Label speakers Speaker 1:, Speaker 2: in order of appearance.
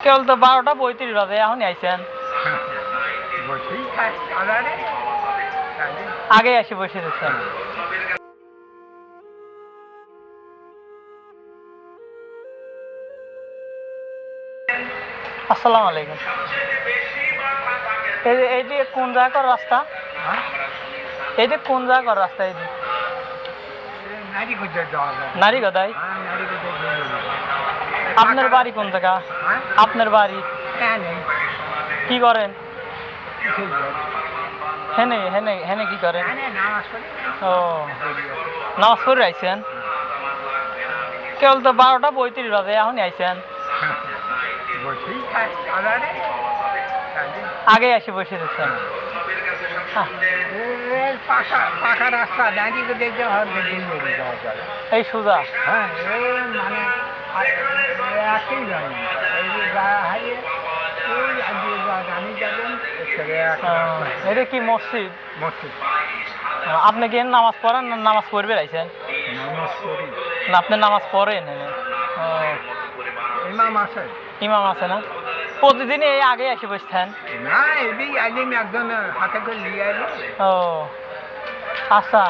Speaker 1: কেবল তো বারোটা পঁয়ত্রিশ বাজে
Speaker 2: খাই আলারে
Speaker 1: আগে আসি বসে দিচ্ছেন আসসালামু আলাইকুম। এই যে- এই কোন জায়গার রাস্তা? এই যে কোন জায়গার রাস্তা এই যে?
Speaker 2: নারী কোথায়
Speaker 1: নারী গদাই
Speaker 2: হ্যাঁ নারী কোথায় যাওয়া যায়
Speaker 1: আপনার বাড়ি কোন জায়গা?
Speaker 2: হ্যাঁ?
Speaker 1: আপনার বাড়ি?
Speaker 2: হ্যাঁ
Speaker 1: কি করেন? হেনে হেনে হেনে কি করেন?
Speaker 2: হ্যাঁ
Speaker 1: ও নামাজ পড়ে আইছেন? কেবল তো বারোটা পঁয়ত্রিশ বাজে এখনই আইছেন? আগে আসি বসে দিচ্ছেন
Speaker 2: এই
Speaker 1: সুজা।
Speaker 2: হ্যাঁ মানে একই জানি হারিয়ে ওই আমি যাবেন
Speaker 1: এটা কি মসজিদ?
Speaker 2: মসজিদ।
Speaker 1: আপনি কি নামাজ পড়েন না নামাজ পড়বে
Speaker 2: পড়ি।
Speaker 1: না আপনি নামাজ পড়েন
Speaker 2: ইমাম আছে।
Speaker 1: ইমাম আছে না? প্রতিদিন এই আগে এসে বসছেন
Speaker 2: না এদিকে আলিম একজন হাতে করে নিয়ে এলো
Speaker 1: ও আচ্ছা।